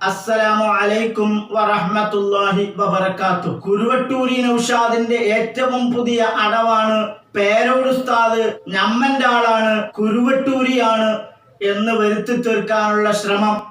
അസ്സലാമു അലൈക്കും വറഹ്മത്തുള്ളാഹി വബറകാത്തു കുരുവട്ടൂരി നൗഷാദിന്റെ ഏറ്റവും പുതിയ അടവാണ് പേരോട് ഉസ്താദ് ഞമ്മന്റെ ആളാണ് കുരുവട്ടൂരിയാണ് എന്ന് വരുത്തി തീർക്കാനുള്ള ശ്രമം.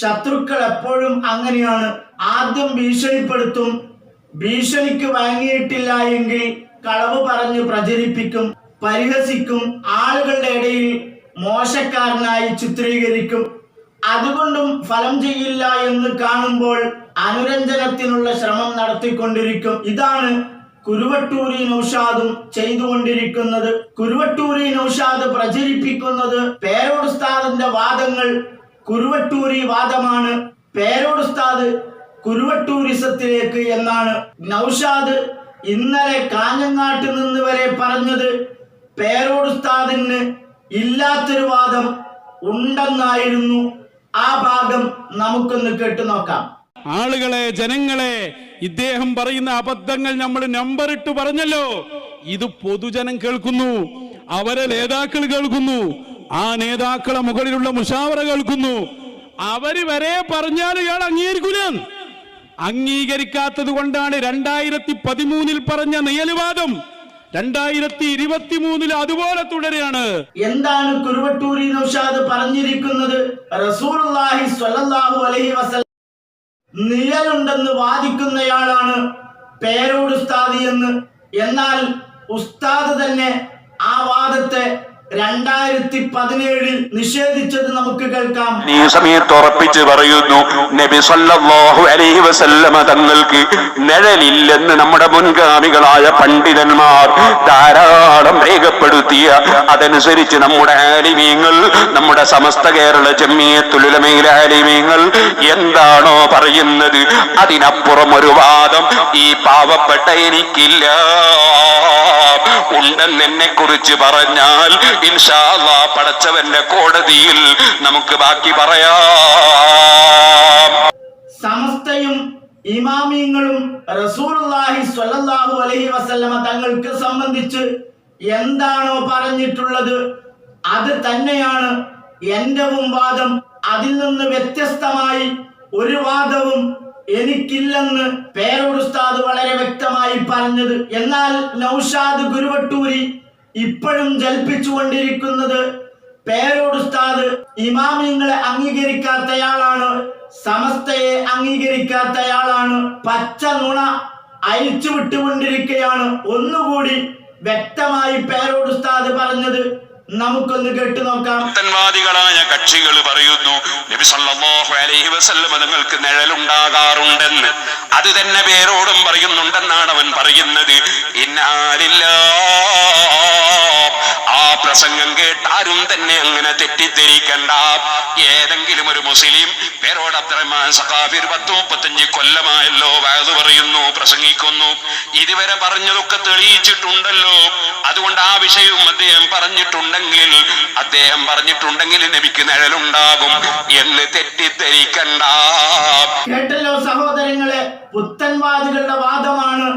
ശത്രുക്കൾ എപ്പോഴും അങ്ങനെയാണ്. ആദ്യം ഭീഷണിപ്പെടുത്തും. ഭീഷണിക്ക് വഴങ്ങിയിട്ടില്ല എങ്കിൽ കളവ് പറഞ്ഞ് പ്രചരിപ്പിക്കും പരിഹസിക്കും ആളുകളുടെ ഇടയിൽ മോശക്കാരനായി ചിത്രീകരിക്കും. അതുകൊണ്ടും ഫലം ചെയ്യില്ല എന്ന് കാണുമ്പോൾ അനുരഞ്ജനത്തിനുള്ള ശ്രമം നടത്തിക്കൊണ്ടിരിക്കും. ഇതാണ് കുരുവട്ടൂരി നൗഷാദും ചെയ്തുകൊണ്ടിരിക്കുന്നത്. കുരുവട്ടൂരി നൗഷാദ് പ്രചരിപ്പിക്കുന്നത് പേരോടുസ്താദിന്റെ വാദങ്ങൾ കുരുവട്ടൂരി വാദമാണ്. പേരോടുസ്താദ് കുരുവട്ടൂരിസത്തിലേക്ക് എന്നാണ്. നൗഷാദ് ഇന്നലെ കാഞ്ഞങ്ങാട്ട് നിന്ന് വരെ പറഞ്ഞത് പേരോടുസ്താദിന് ഇല്ലാത്തൊരു വാദം ഉണ്ടെന്നായിരുന്നു. ആ ഭാഗം നമുക്കൊന്ന് കേട്ടു നോക്കാം. ആളുകളെ ജനങ്ങളെ ഇദ്ദേഹം പറയുന്ന അബദ്ധങ്ങൾ നമ്മൾ നമ്പർ ഇട്ട് പറഞ്ഞല്ലോ. ഇത് പൊതുജനം കേൾക്കുന്നു. അവരെ നേതാക്കൾ കേൾക്കുന്നു. ആ നേതാക്കളെ മുകളിലുള്ള മുഷാവറ കേൾക്കുന്നു. അവർ വരെ പറഞ്ഞാൽ ഇയാൾ അംഗീകരിക്കൂല. അംഗീകരിക്കാത്തത് കൊണ്ടാണ് രണ്ടായിരത്തി പതിമൂന്നിൽ പറഞ്ഞ നിയലുവാദം രണ്ടായിരത്തി ഇരുപത്തി മൂന്നിൽ അതുപോലെ തുടരുകയാണ്. എന്താണ് കുരുവട്ടൂരി നൗഷാദ് പറഞ്ഞിരിക്കുന്നത്? റസൂലുള്ളാഹി സ്വല്ലല്ലാഹു അലൈഹി വസല്ലം നിഴലുണ്ടെന്ന് വാദിക്കുന്നയാളാണ് പേരോട് ഉസ്താദി എന്ന്. എന്നാൽ ഉസ്താദ് തന്നെ ആ വാദത്തെ രണ്ടായിരത്തി പതിനേഴിൽ നിഷേധിച്ചത് നമുക്ക് കേൾക്കാം. ഈ സമയത്ത് ഉറപ്പിച്ച് പറയുന്നു നബി സല്ലല്ലാഹു അലൈഹി വസല്ലമ തങ്ങൾക്ക് നിഴലില്ലെന്ന് നമ്മുടെ മുൻഗാമികളായ പണ്ഡിതന്മാർ ധാരാളം രേഖപ്പെടുത്തിയ. അതനുസരിച്ച് നമ്മുടെ ആലിമീങ്ങൾ നമ്മുടെ സമസ്ത കേരള ജമ്മിയത്തുലമയിലെ ആലിമീങ്ങൾ എന്താണോ പറയുന്നത്? അതിനപ്പുറം ഒരു വാദം ഈ പാവപ്പെട്ട എനിക്കില്ല. ഉണ്ടെന്ന് കുറിച്ച് പറഞ്ഞാൽ ഇൻഷാ അല്ലാ പടച്ചവന്റെ കോടതിയിൽ നമുക്ക് ബാക്കി പറയാം. സമസ്തയും ഇമാമിയങ്ങളും റസൂലുള്ളാഹി സ്വല്ലല്ലാഹു അലൈഹി വസല്ലമ തങ്ങൾക്ക് സംബന്ധിച്ച് എന്താണോ പറഞ്ഞിട്ടുള്ളത് അത് തന്നെയാണ് എന്റെ വാദം അതിൽ നിന്ന് വ്യത്യസ്തമായി ഒരു വാദവും എനിക്കില്ലെന്ന് പേരോട് ഉസ്താദ് വളരെ വ്യക്തമായി പറഞ്ഞത്. എന്നാൽ നൗഷാദ് ഗുരുവട്ടൂരി ഇപ്പോഴും ജൽപ്പിച്ചുകൊണ്ടിരിക്കുന്നത് പേരോട് ഉസ്താദ് ഇമാമിങ്ങളെ അംഗീകരിക്കാത്തയാളാണ് സമസ്തയെ അംഗീകരിക്കാത്തയാളാണ് പച്ച നുണ അയച്ചു വിട്ടുകൊണ്ടിരിക്കുകയാണ് ഒന്നുകൂടി വ്യക്തമായി പേരോട് ഉസ്താദ് പറഞ്ഞത് നമുക്കൊന്ന് കേട്ടു നോക്കാം. കക്ഷികൾ പറയുന്നു നബി സല്ലല്ലാഹു അലൈഹി നിങ്ങൾക്ക് നിഴലുണ്ടാകാറുണ്ടെന്ന്. അത് തന്നെ പേരോടും പറയുന്നുണ്ടെന്നാണ് അവൻ പറയുന്നത്. ഇന്നാലില്ല ആ പ്രസംഗം കേട്ടാരും തന്നെ അങ്ങനെ തെറ്റിദ്ധരിക്കണ്ട. ഏതെങ്കിലും ഒരു മുസ്ലിം പേരോട് അബ്ദുറഹ്മാൻ സഖാഫി ഒരു പത്ത് മുപ്പത്തഞ്ച് കൊല്ലമായല്ലോ പറയുന്നു പ്രസംഗിക്കുന്നു. ഇതുവരെ പറഞ്ഞതൊക്കെ തെളിയിച്ചിട്ടുണ്ടല്ലോ. അതുകൊണ്ട് ആ വിഷയവും അദ്ദേഹം പറഞ്ഞിട്ടുണ്ടെങ്കിൽ അദ്ദേഹം പറഞ്ഞിട്ടുണ്ടെങ്കിൽ നബിക്ക് നിഴലുണ്ടാകും എന്ന് തെറ്റിദ്ധരിക്കണ്ട. കേട്ടല്ലോ സഹോദരങ്ങളെ പുത്തൻവാദികളുടെ വാദമാണ്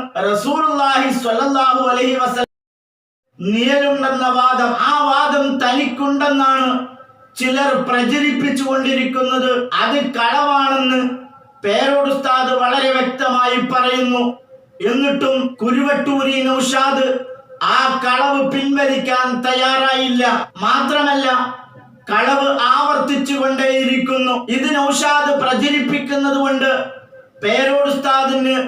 നിഴലുണ്ടെന്ന വാദം ആ വാദം തനിക്കുണ്ടെന്നാണ് ചിലർ പ്രചരിപ്പിച്ചു കൊണ്ടിരിക്കുന്നത് അത് കളവാണെന്ന് പേരോട് വളരെ വ്യക്തമായി പറയുന്നു. എന്നിട്ടും കുരുവട്ടൂരി നൗഷാദ് ആ കളവ് പിൻവലിക്കാൻ തയ്യാറായില്ല. മാത്രമല്ല കളവ് ആവർത്തിച്ചു കൊണ്ടേയിരിക്കുന്നു ഇത് നൗഷാദ് പ്രചരിപ്പിക്കുന്നത് കൊണ്ട് പേരോടുസ്താദിന്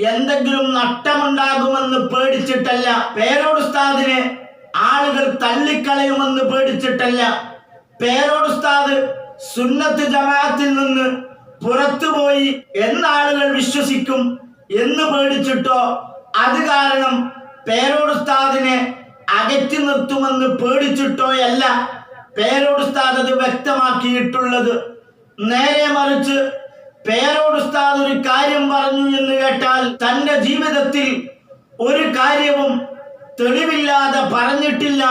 എന്തെങ്കിലും നഷ്ടമുണ്ടാകുമെന്ന് പേടിച്ചിട്ടല്ല. പേരോടുസ്താദിനെ ആളുകൾ തള്ളിക്കളയുമെന്ന് പേടിച്ചിട്ടല്ല. പേരോടുസ്താദ് സുന്നത്ത് ജമാഅത്തിൽ നിന്ന് പുറത്തുപോയി എന്നാളുകൾ വിശ്വസിക്കും എന്ന് പേടിച്ചിട്ടോ? അത് കാരണം പേരോടുസ്താദിനെ അകറ്റി നിർത്തുമെന്ന് പേടിച്ചിട്ടോയല്ല പേരോട് ഉസ്താദ് അത് വ്യക്തമാക്കിയിട്ടുള്ളത്. നേരെ മറിച്ച് പേരോടുസ്താദ് ഒരു കാര്യം പറഞ്ഞു എന്ന് കേട്ടാൽ തന്റെ ജീവിതത്തിൽ ഒരു കാര്യവും തെളിവില്ലാതെ പറഞ്ഞിട്ടില്ല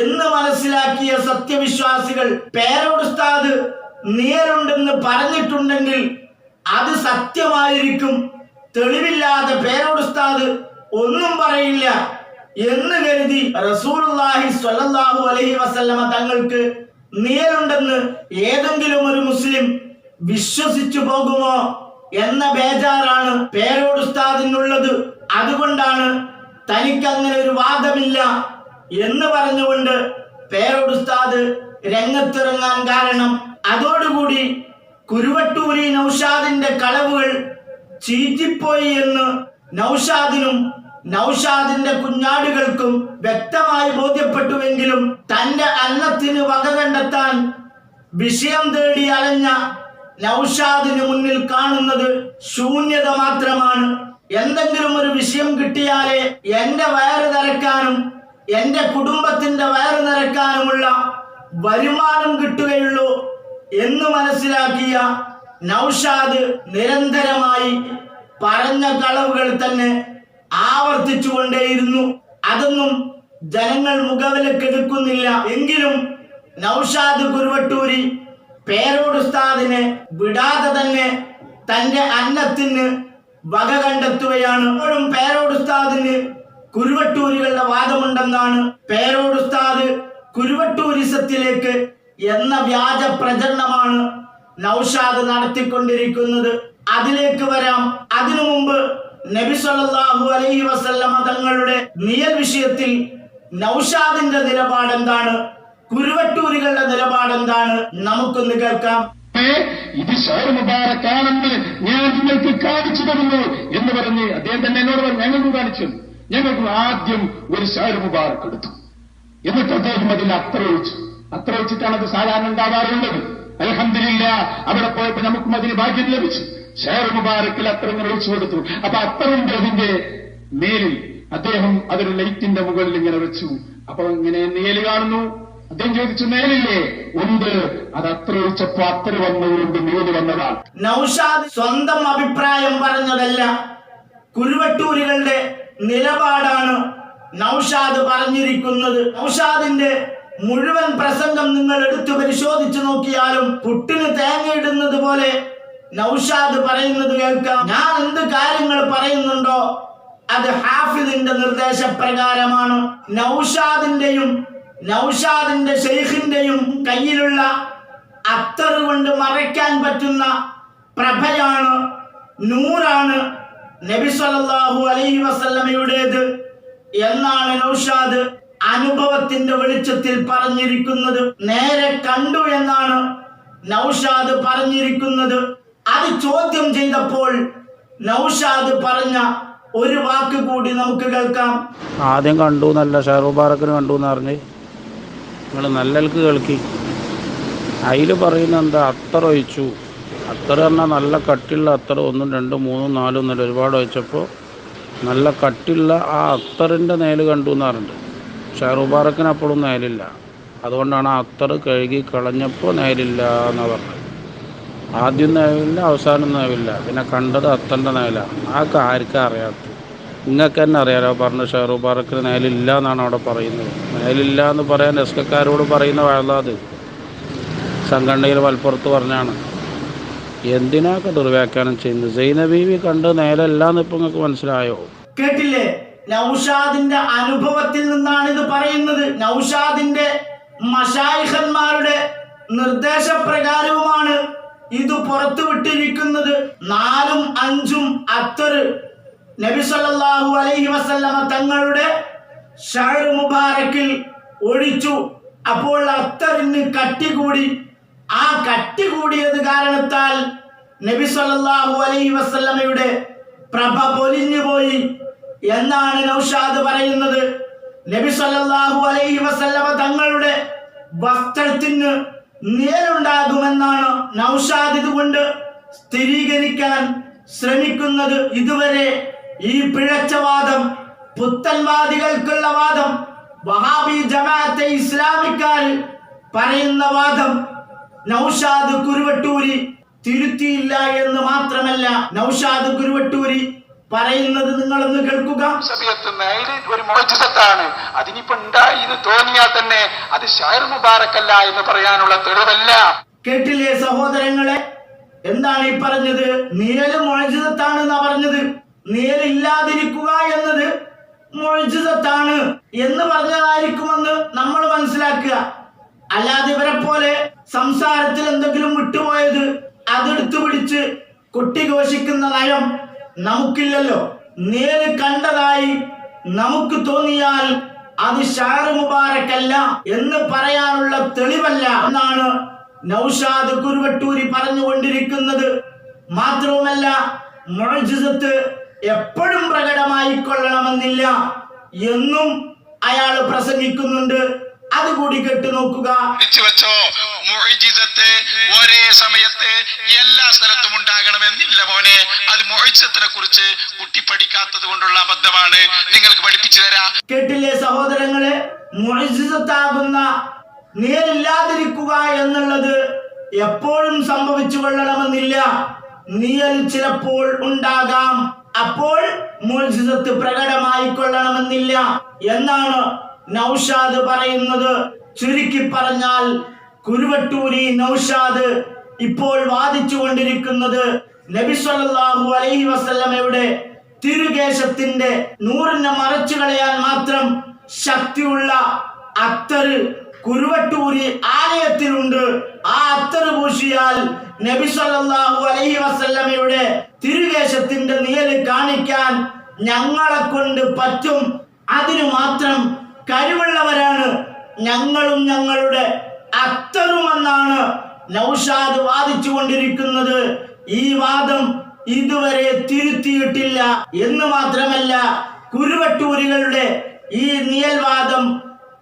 എന്ന് മനസ്സിലാക്കിയ സത്യവിശ്വാസികൾ പേരോട് ഉസ്താദ് നീരുണ്ടെന്ന് പറഞ്ഞിട്ടുണ്ടെങ്കിൽ അത് സത്യമായിരിക്കും. തെളിവില്ലാതെ പേരോടുസ്താദ് ഒന്നും പറയില്ല. എന്ന് കരുതി റസൂലുള്ളാഹി സ്വല്ലല്ലാഹു അലൈഹി വസല്ലമ തങ്ങൾക്ക് നേരുണ്ടെന്ന് ഏതെങ്കിലും ഒരു മുസ്ലിം വിശ്വസിച്ചു പോകുമോ എന്ന ബേജാറാണ് പേരോടുസ്താദിനുള്ളത് അതുകൊണ്ടാണ് തനിക്കങ്ങനെ ഒരു വാദമില്ല എന്ന് പറഞ്ഞുകൊണ്ട് പേരോട് ഉസ്താദ് രംഗത്തിറങ്ങാൻ കാരണം. അതോടുകൂടി കുരുവട്ടൂരി നൌഷാദിന്റെ കളവുകൾ ചീറ്റിപ്പോയി എന്ന് നൌഷാദിനും നൌഷാദിന്റെ കുഞ്ഞാടുകൾക്കും വ്യക്തമായി ബോധ്യപ്പെട്ടുവെങ്കിലും തന്റെ അന്നത്തിന് വക കണ്ടെത്താൻ വിഷയം തേടി അലഞ്ഞ നൌഷാദിന് മുന്നിൽ കാണുന്നത് ശൂന്യത മാത്രമാണ്. എന്തെങ്കിലും ഒരു വിഷയം കിട്ടിയാലേ എന്റെ വയറ് നിറക്കാനും എന്റെ കുടുംബത്തിന്റെ വയറ് നിറക്കാനുമുള്ള വരുമാനം കിട്ടുകയുള്ളൂ എന്ന് മനസ്സിലാക്കിയ നൗഷാദ് നിരന്തരമായി പറഞ്ഞ കളവുകൾ തന്നെ ആവർത്തിച്ചുകൊണ്ടേയിരുന്നു. അതൊന്നും ജനങ്ങൾ മുഖവിലക്കെടുക്കുന്നില്ല. എങ്കിലും നൗഷാദ് കുരുവട്ടൂരി പേരോട് ഉസ്താദിനെ വിടാതെ തന്നെ തന്റെ അന്നത്തിന് വക കണ്ടെത്തുകയാണ്. ഇപ്പോഴും പേരോട് ഉസ്താദിന് കുരുവട്ടൂരികളുടെ വാദമുണ്ടെന്നാണ്. പേരോട് ഉസ്താദ് കുരുവട്ടൂരിസത്തിലേക്ക് എന്ന വ്യാജ പ്രചരണമാണ് നൗഷാദ് നടത്തിക്കൊണ്ടിരിക്കുന്നത്. അതിലേക്ക് വരാം. അതിനു മുമ്പ് സല്ലല്ലാഹു അലൈഹി വസല്ലമ തങ്ങളുടെ നിയൽ വിഷയത്തിൽ നൗഷാദിന്റെ നിലപാട് എന്താണ് കുരുവട്ടൂരികളുടെ നിലപാട് എന്താണ് നമുക്കൊന്ന് കേൾക്കാം. ഇത് ഷാർ ഞാൻ നിങ്ങൾക്ക് കാണിച്ചു തരുന്നു എന്ന് പറഞ്ഞ് അദ്ദേഹം തന്നെ എന്നോട് പറഞ്ഞു ഞങ്ങൾക്ക് കാണിച്ചു. ഞങ്ങൾക്ക് ആദ്യം ഒരു ഷാർ എടുത്തു. എന്നിട്ട് അദ്ദേഹം അതിൽ അത്ര ഒഴിച്ചു അത്ര ഒഴിച്ചിട്ടാണ് അത് സാധാരണ ഉണ്ടാകാറുള്ളത്. അലഹമില്ല അവിടെ പോയപ്പോ നമുക്കും അതിന് ഭാഗ്യം ലഭിച്ചു. ഷെയർ മുബാറക്കിൽ അത്ര ഇങ്ങനെ ഒഴിച്ചു കൊടുത്തു. അപ്പൊ അത്തറിന്റെ അതിന്റെ മേലിൽ അദ്ദേഹം അതൊരു ലൈറ്റിന്റെ മുകളിൽ ഇങ്ങനെ വെച്ചു. അപ്പൊ ഇങ്ങനെ നേൽ കാണുന്നു. അദ്ദേഹം ചോദിച്ചു നേലില്ലേ ഉണ്ട്. അത് അത്ര ഒഴിച്ചപ്പോ അത്ര വന്നതുകൊണ്ട് നേൽ വന്നതാണ്. നൌഷാദ് സ്വന്തം അഭിപ്രായം പറഞ്ഞതല്ല. കുരുവട്ടൂരികളുടെ നിലപാടാണ് നൗഷാദ് പറഞ്ഞിരിക്കുന്നത് നൗഷാദിന്റെ മുഴുവൻ പ്രസംഗം നിങ്ങൾ എടുത്തു പരിശോധിച്ചു നോക്കിയാലും പുട്ടിന് തേങ്ങ ഇടുന്നത് പോലെ നൗഷാദ് പറയുന്നത് കേൾക്കാം. ഞാൻ എന്ത് കാര്യങ്ങൾ പറയുന്നുണ്ടോ അത് ഹാഫിദിന്റെ നിർദ്ദേശപ്രകാരമാണ്. നൗഷാദിന്റെയും നൗഷാദിന്റെ ഷെയ്ഖിന്റെയും കയ്യിലുള്ള അത്തറ് കൊണ്ട് മറയ്ക്കാൻ പറ്റുന്ന പ്രഭയാണ് നൂറാണ് നബി സല്ലല്ലാഹു അലൈഹി വസല്ലമയുടേത്. എന്നാണ് നൗഷാദ് അനുഭവത്തിന്റെ വെളിച്ചത്തിൽ പറഞ്ഞിരിക്കുന്നത്. നേരെ കണ്ടു എന്നാണ് നൗഷാദ് പറഞ്ഞിരിക്കുന്നത്. അത് ചോദ്യം ചെയ്തപ്പോൾ നൗഷാദ് പറഞ്ഞ ഒരു വാക്ക് കൂടി നമുക്ക് കേൾക്കാം. ആദ്യം കണ്ടു നല്ല ഷാറുബാറക്കിന് കണ്ടു എന്ന് പറഞ്ഞ് നിങ്ങൾ നല്ലൽക്ക് കേൾക്കി. അതിൽ പറയുന്ന എന്താ? അത്തർ ഒഴിച്ചു. അത്തർ പറഞ്ഞാൽ നല്ല കട്ടിയുള്ള അത്തർ ഒന്നും രണ്ടും മൂന്നും നാലും എന്നല്ല ഒരുപാട് ഒഴിച്ചപ്പോൾ നല്ല കട്ടിയുള്ള ആ അത്തറിന്റെ നേൽ കണ്ടു എന്നാറുണ്ട്. പറഞ്ഞിട്ടുണ്ട് മുബാറക്കിന് അപ്പോഴും നേലില്ല. അതുകൊണ്ടാണ് ആ അത്തർ കഴുകി കളഞ്ഞപ്പോൾ നേലില്ല എന്ന് പറഞ്ഞത്. ആദ്യം നേവില്ല അവസാനം നേവില്ല പിന്നെ കണ്ടത് അത്തന്റെ നേലാണ് ആ ആർക്കും അറിയാത്തത്? നിങ്ങൾക്ക് തന്നെ അറിയാലോ പറഞ്ഞ ഷെയർ മുബാറക്കിന് നേലില്ല എന്നാണ് അവിടെ പറയുന്നത്. നേലില്ല എന്ന് പറയാൻ എസ്കക്കാരോട് പറയുന്ന വഴലാത് സംഘടനയിൽ മലപ്പുറത്ത് പറഞ്ഞാണ്. എന്തിനാക്കെ ദുർവ്യാഖ്യാനം ചെയ്യുന്നത്? സൈനബീവി കണ്ട് നേലല്ല ഇപ്പൊ നിങ്ങൾക്ക് മനസ്സിലായോ? കേട്ടില്ലേ? നൗഷാദിന്റെ അനുഭവത്തിൽ നിന്നാണ് ഇത് പറയുന്നത്. നൗഷാദിന്റെ മഷായിഖന്മാരുടെ നിർദ്ദേശപ്രകാരവുമാണ് ഇത് പുറത്തു വിട്ടിരിക്കുന്നത്. നാലും അഞ്ചും അത്തർ നബി സല്ലല്ലാഹു അലൈഹി വസല്ലമ തങ്ങളുടെ ഷഹർ മുബാറക്കിൽ ഒഴിച്ചു. അപ്പോൾ അത്തറിന് കട്ടി കൂടി ആ കട്ടി കൂടിയത് കാരണത്താൽ നബി സല്ലല്ലാഹു അലൈഹി വസല്ലമയുടെ പ്രഭ പൊലിഞ്ഞു പോയി എന്നാണ് നൗഷാദ് പറയുന്നത്. നബി സല്ലല്ലാഹു അലൈഹി വസല്ലമ തങ്ങളുടെ വസ്ത്രത്തിന് നേരുണ്ടാകുമെന്നാണ് നൗഷാദ് ഇതുകൊണ്ട് സ്ഥിരീകരിക്കാൻ ശ്രമിക്കുന്നത്. ഇതുവരെ ഈ പിഴച്ച വാദം പുത്തൻവാദികൾക്കുള്ള വാദം വഹാബി ജമാഅത്തെ ഇസ്ലാമിക്കാർ പറയുന്ന വാദം നൗഷാദ് കുരുവട്ടൂരി തിരുത്തിയില്ല എന്ന് മാത്രമല്ല നൗഷാദ് കുരുവട്ടൂരി പറയുന്നത് നിങ്ങളൊന്ന് കേൾക്കുക. സമയത്ത് നേര് ഒരു മോചിതത്താണ് അതിനിപ്പോ ഉണ്ടായി എന്ന് തോന്നിയാൽ തന്നെ അത് ഷായർ മുബാറക്കല്ല എന്ന് പറയാനുള്ള തെളിവല്ല. കേട്ടില്ലേ സഹോദരങ്ങളെ? എന്താണ് ഈ പറഞ്ഞത്? നിഴൽ മോചിതത്താണ് എന്നാ പറഞ്ഞത്. നിഴലില്ലാതിരിക്കുക എന്നത് മോചിതത്താണ് എന്ന് പറഞ്ഞതായിരിക്കുമെന്ന് നമ്മൾ മനസ്സിലാക്കുക. അല്ലാതെ ഇവരെ പോലെ സംസാരത്തിൽ എന്തെങ്കിലും വിട്ടുപോയത് അതെടുത്തു പിടിച്ച് കൊട്ടിഘോഷിക്കുന്ന നയം നമുക്കില്ലല്ലോ. നേര് കണ്ടതായി നമുക്ക് തോന്നിയാൽ അത് ഷാറ് മുബാറക്കല്ല എന്ന് പറയാനുള്ള തെളിവല്ല എന്നാണ് നൗഷാദ് കുരുവട്ടൂരി പറഞ്ഞുകൊണ്ടിരിക്കുന്നത്. മാത്രവുമല്ല മൊഴിജിസത്ത് എപ്പോഴും പ്രകടമായിക്കൊള്ളണമെന്നില്ല എന്നും അയാൾ പ്രസംഗിക്കുന്നുണ്ട്. അതുകൂടി കെട്ടു നോക്കുക. വെച്ചോ. ഒരേ സമയത്ത് എല്ലാ സ്ഥലത്തും ഉണ്ടാകണമെന്നില്ല മോനെ. അത് മുഅ്ജിസത്തിനെ കുറിച്ച് കുട്ടി പഠിക്കാത്തത് കൊണ്ടുള്ള അബദ്ധമാണ്. നിങ്ങൾക്ക് പഠിപ്പിച്ചു തരാം. കേട്ടില്ലേ സഹോദരങ്ങളെ? മുഴജിസത്താകുന്ന നീയലില്ലാതിരിക്കുക എന്നുള്ളത് എപ്പോഴും സംഭവിച്ചു കൊള്ളണമെന്നില്ല. നീയൽ ചിലപ്പോൾ ഉണ്ടാകാം. അപ്പോൾ മോൽസിതത്ത് പ്രകടമായിക്കൊള്ളണമെന്നില്ല. എന്നാണ് നൗഷാദ് പറയുന്നത് ചുരുക്കി പറഞ്ഞാൽ കുരുവട്ടൂരി നൗഷാദ് ഇപ്പോൾ വാദിച്ചു കൊണ്ടിരിക്കുന്നത് നബിസ്വല്ലാഹു അലൈഹി വസല്ലമയുടെ തിരുകേശത്തിന്റെ നൂറിനെ മറച്ചു കളയാൻ മാത്രം ശക്തിയുള്ള അത്തറ് കുരുവട്ടൂരി ആലയത്തിലുണ്ട്. ആ അത്തറ് പൂശിയാൽ നബിസ്വല്ലാഹു അലൈഹി വസല്ലമയുടെ തിരുകേശത്തിന്റെ നിയൽ കാണിക്കാൻ ഞങ്ങളെ കൊണ്ട് പറ്റും. അതിനു മാത്രം കഴിവുള്ളവരാണ്. ഞങ്ങളും ഞങ്ങളുടെ അത്തറുമെന്നാണ് നൗഷാദ് വാദിച്ചു കൊണ്ടിരിക്കുന്നത് ഈ വാദം ഇതുവരെ തിരുത്തിയിട്ടില്ല. എന്ന് മാത്രമല്ല കുരുവട്ടൂരികളുടെ ഈ നിയൽവാദം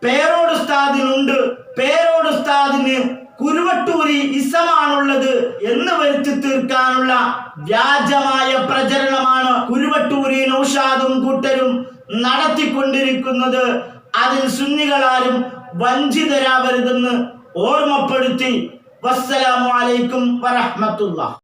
പേരോടുസ്താദിനുണ്ട് പേരോടുസ്താദിന് കുരുവട്ടൂരി ഇസമാണുള്ളത് എന്ന് വരുത്തി തീർക്കാനുള്ള വ്യാജമായ പ്രചരണമാണ് കുരുവട്ടൂരി നൗഷാദും കൂട്ടരും നടത്തിക്കൊണ്ടിരിക്കുന്നത്. അതിൽ സുന്നികളാരും വഞ്ചിതരാവരുതെന്ന് ഓർമ്മപ്പെടുത്തി. വസ്സലാമു അലൈക്കും വറഹ്മത്തുള്ളാഹ്.